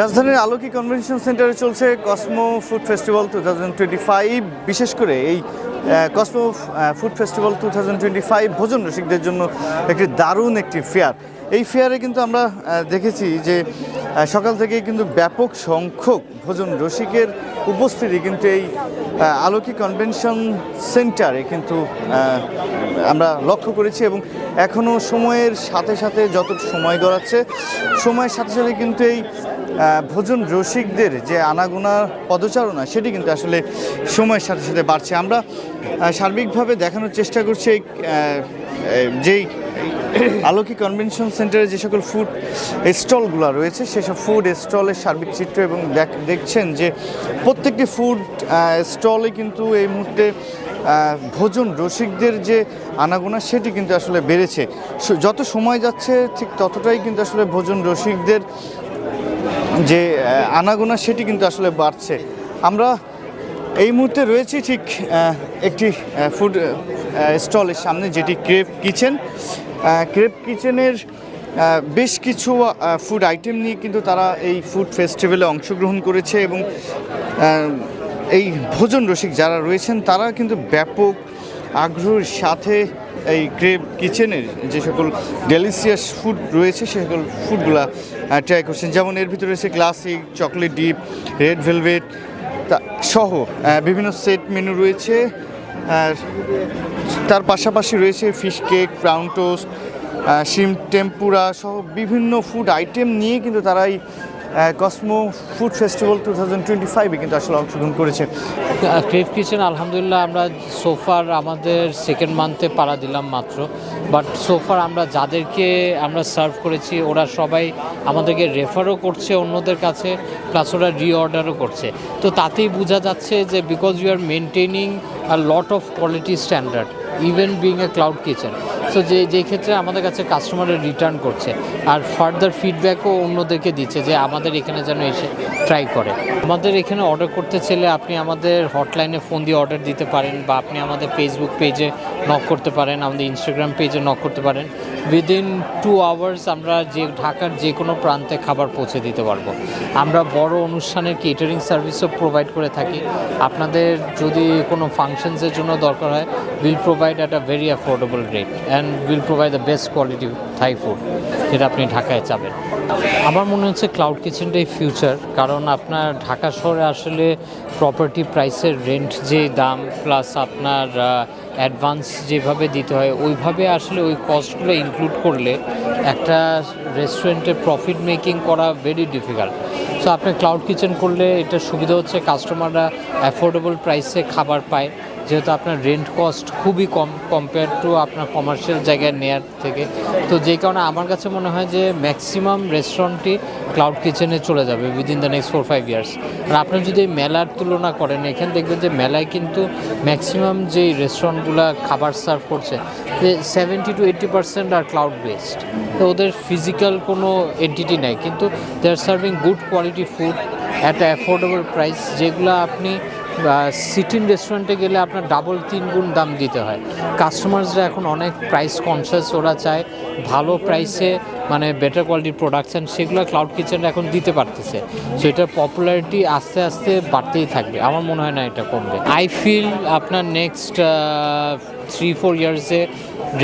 রাজধানীর আলোকি কনভেনশন সেন্টারে চলছে cosmo food festival two thousand বিশেষ করে এই cosmo food festival two thousand ভোজন রসিকদের জন্য একটি দারুণ একটি ফেয়ার। এই ফেয়ারে কিন্তু আমরা দেখেছি যে সকাল থেকেই কিন্তু ব্যাপক সংখ্যক ভোজন রসিকের উপস্থিতি কিন্তু এই আলোকি কনভেনশন সেন্টারে কিন্তু আমরা লক্ষ্য করেছি এবং এখনও সময়ের সাথে সাথে যত সময় গড়াচ্ছে, সময়ের সাথে সাথে কিন্তু এই ভোজন রসিকদের যে আনাগোনা পদচারণা, সেটি কিন্তু আসলে সময়ের সাথে সাথে বাড়ছে। আমরা সার্বিকভাবে দেখানোর চেষ্টা করছি এই যেই আলোকি কনভেনশন সেন্টারে যে সকল ফুড স্টলগুলো রয়েছে, সেসব ফুড স্টলের সার্বিক চিত্র এবং দেখ- দেখছেন যে প্রত্যেকটি ফুড স্টলে কিন্তু এই মুহূর্তে ভোজন রসিকদের যে আনাগোনা, সেটি কিন্তু আসলে বেড়েছে। যত সময় যাচ্ছে, ঠিক ততটাই কিন্তু আসলে ভোজন রসিকদের যে আনাগোনা সেটি কিন্তু আসলে বাড়ছে। আমরা এই মুহূর্তে রয়েছি ঠিক একটি ফুড স্টলের সামনে যেটি ক্রেপ কিচেন। ক্রেপ কিচেনের বেশ কিছু ফুড আইটেম নিয়ে কিন্তু তারা এই ফুড ফেস্টিভ্যালে অংশগ্রহণ করেছে এবং এই ভোজন রসিক যারা রয়েছেন তারা কিন্তু ব্যাপক আগ্রহের সাথে এই ক্রেপ কিচেনের যে সকল ডেলিসিয়াস ফুড রয়েছে, সে সকল ফুডগুলা ট্রাই করছেন। যেমন এর ভিতরে রয়েছে classic chocolate dip red velvet সহ বিভিন্ন সেট মেনু রয়েছে। আর তার পাশাপাশি রয়েছে fish cake brown toast shrimp tempura সহ বিভিন্ন ফুড আইটেম নিয়ে কিন্তু তারা এই cosmo food festival two thousand twenty ফাইভে কিন্তু আসলে অংশগ্রহণ করেছে। ক্রেভ কিচেন আলহামদুলিল্লাহ আমরা সোফার আমাদের সেকেন্ড মান্থে পাড়া দিলাম মাত্র। বাট সোফার আমরা যাদেরকে আমরা সার্ভ করেছি, ওরা সবাই আমাদেরকে রেফারও করছে অন্যদের কাছে প্লাস ওরা রিঅর্ডারও করছে। তো তাতেই বোঝা যাচ্ছে যে because you are maintaining a lot of quality standard even being a cloud kitchen so যে যেই ক্ষেত্রে আমাদের কাছে কাস্টমারের রিটার্ন করছে, আর ফার্দার ফিডব্যাকও অন্যদেরকে দিচ্ছে যে আমাদের এখানে যেন এসে ট্রাই করে। আমাদের এখানে অর্ডার করতে চাইলে আপনি আমাদের হটলাইনে ফোন দিয়ে অর্ডার দিতে পারেন, বা আপনি আমাদের ফেসবুক পেজে নক করতে পারেন, আমাদের ইনস্টাগ্রাম পেজে নক করতে পারেন। উইদিন টু আওয়ার্স আমরা যে, ঢাকার যে কোনো প্রান্তে খাবার পৌঁছে দিতে পারব। আমরা বড় অনুষ্ঠানের কেটারিং সার্ভিসও প্রোভাইড করে থাকি। আপনাদের যদি কোনো ফাংশনসের জন্য দরকার হয় will provide at a very affordable rate and will provide the best quality Thai food যেটা আপনি ঢাকায় চাবেন। আমার মনে হচ্ছে ক্লাউড কিচেনটাই ফিউচার কারণ আপনার ঢাকা শহরে আসলে প্রপার্টি প্রাইসের রেন্ট যে দাম প্লাস আপনার অ্যাডভান্স যেভাবে দিতে হয়, ওইভাবে আসলে ওই কস্টগুলো ইনক্লুড করলে একটা রেস্টুরেন্টে প্রফিট মেকিং করা ভেরি ডিফিকাল্ট সো আপনি ক্লাউড কিচেন করলে এটা সুবিধা হচ্ছে কাস্টমাররা অ্যাফোর্ডেবল প্রাইসে খাবার পায়। যেহেতু আপনার রেন্ট কস্ট খুবই কম কম্পেয়ার টু আপনার কমার্শিয়াল জায়গায় নেয়ার থেকে। তো যেই কারণে আমার কাছে মনে হয় যে ম্যাক্সিমাম রেস্টুরেন্টটি ক্লাউড কিচেনে চলে যাবে within the next four five years আর আপনি যদি মেলার তুলনা করেন, এখানে দেখবেন যে মেলায় কিন্তু ম্যাক্সিমাম যেই রেস্টুরেন্টগুলো খাবার সার্ভ করছে, যে seventy to eighty percent R cloud based তো ওদের ফিজিক্যাল কোনো এন্টিটি নাই, কিন্তু they are serving good quality food at affordable price যেগুলো আপনি সিটিং রেস্টুরেন্টে গেলে আপনার ডাবল তিন গুণ দাম দিতে হয়। কাস্টমার্সরা এখন অনেক প্রাইস কনসিয়াস ওরা চায় ভালো প্রাইসে মানে বেটার কোয়ালিটির প্রোডাকশান সেগুলো ক্লাউড কিচেন এখন দিতে পারতেছে। সো এটার পপুলারিটি আস্তে আস্তে বাড়তেই থাকবে। আমার মনে হয় না এটা কমবে। আই ফিল আপনার নেক্সট থ্রি ফোর ইয়ার্সে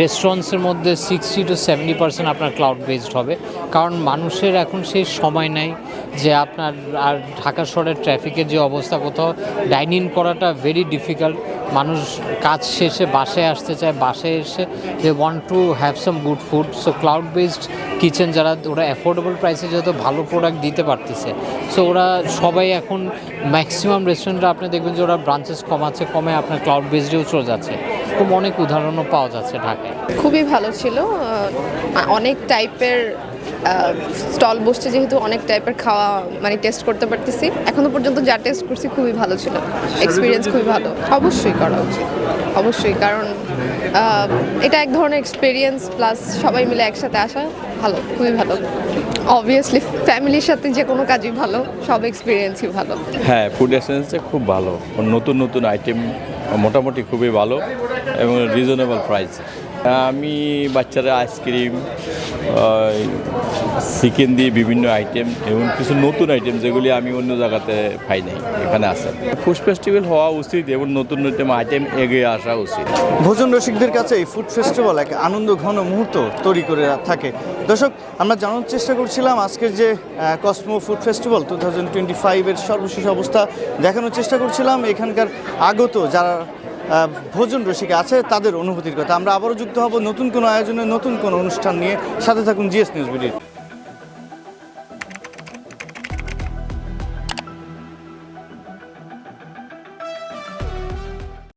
রেস্টুরেন্টসের মধ্যে সিক্সটি টু সেভেন্টি পার্সেন্ট আপনার ক্লাউড বেসড হবে। কারণ মানুষের এখন সেই সময় নাই যে আপনার আর ঢাকা শহরের ট্রাফিকের যে অবস্থা কোথাও ডাইন ইন করাটা ভেরি ডিফিকাল্ট মানুষ কাজ শেষে বাসে আসতে চায় বাসে এসে they want to have some good food so cloud based kitchen যারা, ওরা অ্যাফোর্ডেবল প্রাইসে যেহেতু ভালো প্রোডাক্ট দিতে পারতেছে। সো ওরা সবাই এখন ম্যাক্সিমাম রেস্টুরেন্টে আপনি দেখবেন যে ওরা ব্রাঞ্চেস কমাচ্ছে, কমে আপনার ক্লাউড বেসডেও চলে যাচ্ছে। খুব অনেক উদাহরণও পাওয়া যাচ্ছে ঢাকায়। খুবই ভালো ছিল। অনেক টাইপের স্টল বসছে যেহেতু অনেক টাইপের খাওয়া মানে টেস্ট করতে পারতেছি। এখনও পর্যন্ত যা টেস্ট করছি খুবই ভালো ছিল। এক্সপিরিয়েন্স খুবই ভালো। অবশ্যই করা উচিত। অবশ্যই, কারণ এটা এক ধরনের এক্সপিরিয়েন্স প্লাস সবাই মিলে একসাথে আসা ভালো, খুবই ভালো। অবভিয়াসলি ফ্যামিলির সাথে যে কোনো কাজই ভালো, সব এক্সপিরিয়েন্সই ভালো। হ্যাঁ ফুড এসেন্সটা খুব ভালো। নতুন নতুন আইটেম মোটামুটি খুবই ভালো এবং রিজনেবল প্রাইস আমি বাচ্চারা আইসক্রিম চিকেন দিয়ে বিভিন্ন আইটেম এবং কিছু নতুন আইটেম যেগুলি আমি অন্য জায়গাতে পাই নাই, এখানে আছে। ফুড ফেস্টিভ্যাল হওয়া উচিত এবং নতুন নতুন আইটেম এগিয়ে আসা উচিত। ভোজন রসিকদের কাছে এই ফুড ফেস্টিভ্যাল এক আনন্দ ঘন মুহূর্ত তৈরি করে থাকে। দর্শক, আমরা জানার চেষ্টা করছিলাম আজকের যে cosmo food festival two thousand twenty ফাইভের সর্বশেষ অবস্থা দেখানোর চেষ্টা করছিলাম। এখানকার আগত যারা ভোজন রসিক আছে তাদের অনুভূতির কথা। আমরা আবারও যুক্ত হব নতুন কোনো আয়োজনে, নতুন কোনো অনুষ্ঠান নিয়ে। সাথে থাকুন জিএস নিউজ ভিডিও